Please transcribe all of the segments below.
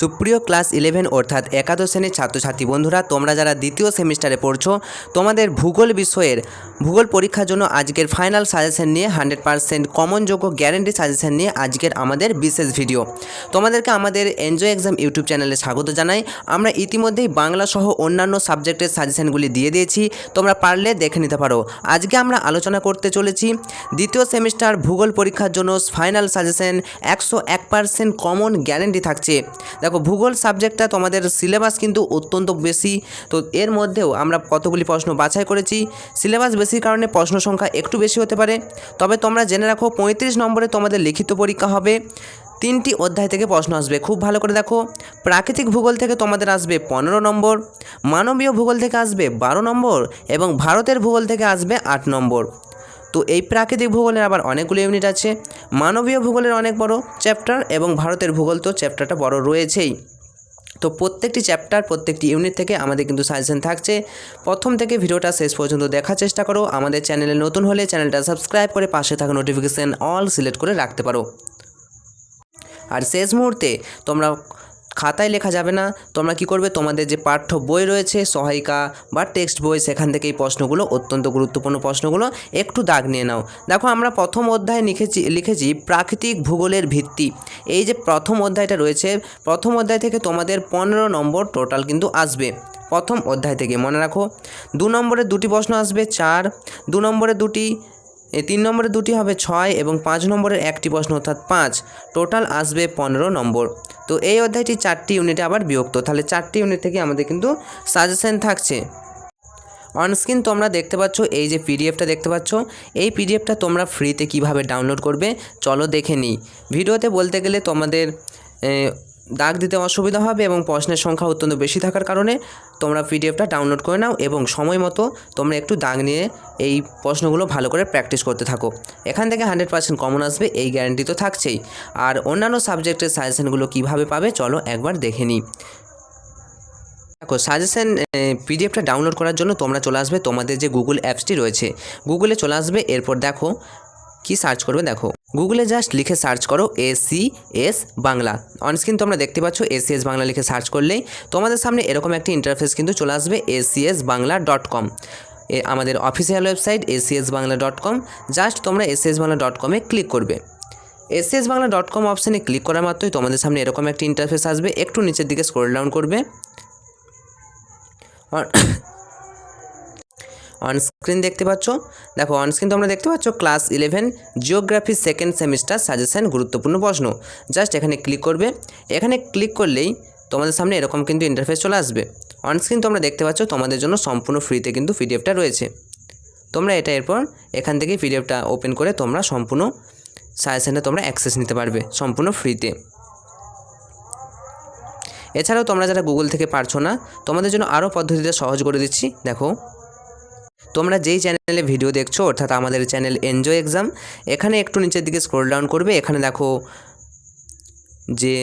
সুপ্রিয় class eleven অর্থাৎ একাদশ শ্রেণির ছাত্রছাত্রী বন্ধুরা, তোমরা যারা দ্বিতীয় সেমিস্টারে পড়ছো, তোমাদের ভূগোল বিষয়ের ভূগোল পরীক্ষার জন্য আজকের ফাইনাল সাজেশন নিয়ে হান্ড্রেড পারসেন্ট কমনযোগ্য গ্যারেন্টি সাজেশন নিয়ে আজকের আমাদের বিশেষ ভিডিও তোমাদেরকে আমাদের এনজয় এক্সাম ইউটিউব চ্যানেলে স্বাগত জানাই। আমরা ইতিমধ্যেই বাংলা সহ অন্যান্য সাবজেক্টের সাজেশনগুলি দিয়ে দিয়েছি। তোমরা পারলে দেখে নিতে পারো। আজকে আমরা আলোচনা করতে চলেছি দ্বিতীয় সেমিস্টার ভূগোল পরীক্ষার জন্য ফাইনাল সাজেশন একশো এক পার্সেন্ট কমন গ্যারেন্টি থাকছে। দেখো, ভূগোল সাবজেক্টটা তোমাদের সিলেবাস কিন্তু অত্যন্ত বেশি। তো এর মধ্যেও আমরা কতগুলি প্রশ্ন বাছাই করেছি। সিলেবাস বেশির কারণে প্রশ্ন সংখ্যা একটু বেশি হতে পারে। তবে তোমরা জেনে রাখো, পঁয়ত্রিশ নম্বরে তোমাদের লিখিত পরীক্ষা হবে। তিনটি অধ্যায় থেকে প্রশ্ন আসবে। খুব ভালো করে দেখো, প্রাকৃতিক ভূগোল থেকে তোমাদের আসবে পনেরো নম্বর, মানবীয় ভূগোল থেকে আসবে বারো নম্বর এবং ভারতের ভূগোল থেকে আসবে আট নম্বর। তো এই প্রাকৃতিক ভূগোলের আবার অনেকগুলো ইউনিট আছে। মানবীয় ভূগোলের অনেক বড় চ্যাপ্টার এবং ভারতের ভূগোল তো চ্যাপ্টারটা বড় রয়েছেই। তো প্রত্যেকটি চ্যাপ্টার প্রত্যেকটি ইউনিট থেকে আমাদের কিন্তু সাজেশন থাকছে। প্রথম থেকে ভিডিওটা শেষ পর্যন্ত দেখার চেষ্টা করো। আমাদের চ্যানেলে নতুন হলে চ্যানেলটা সাবস্ক্রাইব করে পাশে থাকা নোটিফিকেশান অল সিলেক্ট করে রাখতে পারো। আর শেষ মুহূর্তে তোমরা খাতায় লেখা যাবে না। তোমরা কি করবে? তোমাদের যে পাঠ্য বই রয়েছে, সহায়িকা বা টেক্সট বই, সেখান থেকে এই প্রশ্নগুলো, অত্যন্ত গুরুত্বপূর্ণ প্রশ্নগুলো একটু দাগ নিয়ে নাও। দেখো, আমরা প্রথম অধ্যায়ে লিখেছি লিখেছি প্রাকৃতিক ভূগোলের ভিত্তি। এই যে প্রথম অধ্যায়টা রয়েছে, প্রথম অধ্যায় থেকে তোমাদের পনেরো নম্বর টোটাল কিন্তু আসবে। প্রথম অধ্যায় থেকে মনে রাখো। দু নম্বরে দুটি প্রশ্ন আসবে, চার। দু নম্বরে দুটি এ তিন নম্বরে দুটি হবে ছয় এবং পাঁচ নম্বরের একটি প্রশ্ন, অর্থাৎ পাঁচ। টোটাল আসবে পনেরো নম্বর। তো এই অধ্যায়টি চারটি ইউনিটে আবার বিভক্ত। তাহলে চারটি ইউনিট থেকে আমাদের কিন্তু সাজেশন থাকছে। অনস্ক্রিন তোমরা দেখতে পাচ্ছ, এই যে পিডিএফটা দেখতে পাচ্ছ, এই পিডিএফটা তোমরা ফ্রিতে কীভাবে ডাউনলোড করবে, চলো দেখে নিই। ভিডিওতে বলতে গেলে তোমাদের দাগ দিতে অসুবিধা হবে এবং প্রশ্নের সংখ্যা অত্যন্ত বেশি থাকার কারণে তোমরা পিডিএফটা ডাউনলোড করে নাও এবং সময় মতো তোমরা একটু দাগ নিয়ে এই প্রশ্নগুলো ভালো করে প্র্যাকটিস করতে থাকো। এখান থেকে হান্ড্রেড পার্সেন্ট কমন আসবে, এই গ্যারান্টি তো থাকছেই। আর অন্যান্য সাবজেক্টের সাজেশনগুলো কীভাবে পাবে চলো একবার দেখে নিই। দেখো সাজেশন পিডিএফটা ডাউনলোড করার জন্য তোমরা চলে আসবে তোমাদের যে গুগল অ্যাপসটি রয়েছে। গুগলে চলে আসবে, এরপর দেখো কি সার্চ করবে দেখো। গুগলে জাস্ট লিখে সার্চ করো এসি এস বাংলা। অনস্ক্রিন তোমরা দেখতে পাচ্ছ এসি এস বাংলা লিখে সার্চ করলেই তোমাদের সামনে এরকম একটি ইন্টারফেস কিন্তু চলে আসবে এসিএস বাংলা ডট কম এ আমাদের official website ACS Bangla dot com just তোমরা এসিএস বাংলা ডট কমে ক্লিক করবে। এসএস বাংলা ডট কম অপশানে ক্লিক করা মাত্রই তোমাদের সামনে এরকম একটি ইন্টারফেস আসবে। একটু নিচের দিকে স্ক্রোল ডাউন করবে। অনস্ক্রিন দেখতে পাচ্ছ? দেখো অনস্ক্রিন তোমরা দেখতে পাচ্ছ class eleven geography second semester suggestion গুরুত্বপূর্ণ প্রশ্ন। জাস্ট এখানে ক্লিক করবে। এখানে ক্লিক করলেই তোমাদের সামনে এরকম কিন্তু ইন্টারফেস চলে আসবে। অনস্ক্রিন তোমরা দেখতে পাচ্ছ, তোমাদের জন্য সম্পূর্ণ ফ্রিতে কিন্তু পিডিএফটা রয়েছে। তোমরা এটা এরপর এখান থেকে পিডিএফটা ওপেন করে তোমরা সম্পূর্ণ সাজেশনে তোমরা অ্যাক্সেস নিতে পারবে, সম্পূর্ণ ফ্রিতে এছাড়াও তোমরা যারা গুগল থেকে পারছ না, তোমাদের জন্য আরও পদ্ধতিটা সহজ করে দিচ্ছি। দেখো তোমরা যেই চ্যানেলে ভিডিও দেখছ, অর্থাৎ আমাদের চ্যানেল এনজয় এক্সাম এখানে একটু নিচের দিকে স্ক্রোল ডাউন করবে, এখানে দেখো যে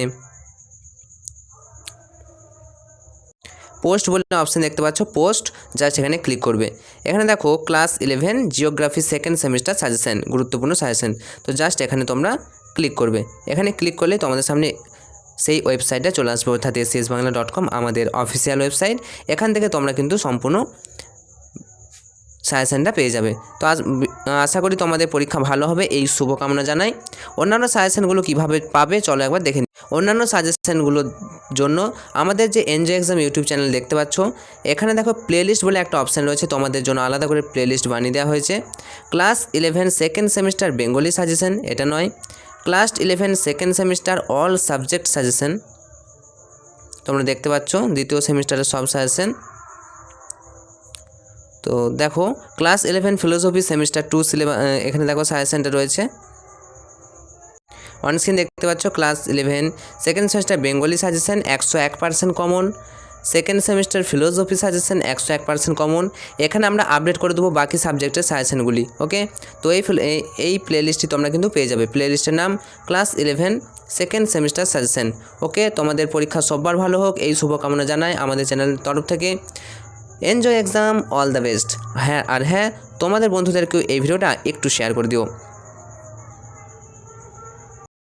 পোস্ট বলে অপশান দেখতে পাচ্ছ পোস্ট যা সেখানে ক্লিক করবে। এখানে দেখো class eleven geography second semester suggestion গুরুত্বপূর্ণ সাজেশন তো জাস্ট এখানে তোমরা ক্লিক করবে। এখানে ক্লিক করলে তোমাদের সামনে সেই ওয়েবসাইটটা চলে আসবে, অর্থাৎ এসিএস বাংলা ডট কম আমাদের অফিসিয়াল ওয়েবসাইট এখান থেকে তোমরা কিন্তু সম্পূর্ণ সাজেশনটা পেয়ে যাবে। তো আশা করি তোমাদের পরীক্ষা ভালো হবে। এই শুভকামনা জানাই। অন্যান্য সাজেশনগুলো কীভাবে পাবে চলো একবার দেখে অন্যান্য সাজেশনগুলোর জন্য আমাদের যে এনজয় এক্সাম ইউটিউব চ্যানেল দেখতে পাচ্ছ, এখানে দেখো প্লেলিস্ট বলে একটা অপশান রয়েছে। তোমাদের জন্য আলাদা করে প্লেলিস্ট বানিয়ে দেওয়া হয়েছে। Class eleven second semester Bengali suggestion এটা নয়। Class eleven second semester all subject suggestion তোমরা দেখতে পাচ্ছ। দ্বিতীয় সেমিস্টারের সব সাজেশন তো দেখো class eleven philosophy semester two syllabus এখানে দেখো সাজেশনটা রয়েছে। অনস্ক্রিন দেখতে পাচ্ছ class eleven second semester Bengali suggestion একশো এক percent common second semester philosophy suggestion একশো এক পার্সেন্ট কমন এখানে আমরা আপডেট করে দেবো বাকি সাবজেক্টের সাজেশনগুলি ওকে তো এই এই- এই প্লেলিস্টটি তোমরা কিন্তু পেয়ে যাবে। প্লেলিস্টের নাম class eleven second semester suggestion okay তোমাদের পরীক্ষা সববার ভালো হোক, এই শুভকামনা জানাই আমাদের চ্যানেলের তরফ থেকে। Enjoy exam all the best হ্যাঁ আর হ্যাঁ তোমাদের বন্ধুদেরকেও এই ভিডিওটা একটু শেয়ার করে দিও।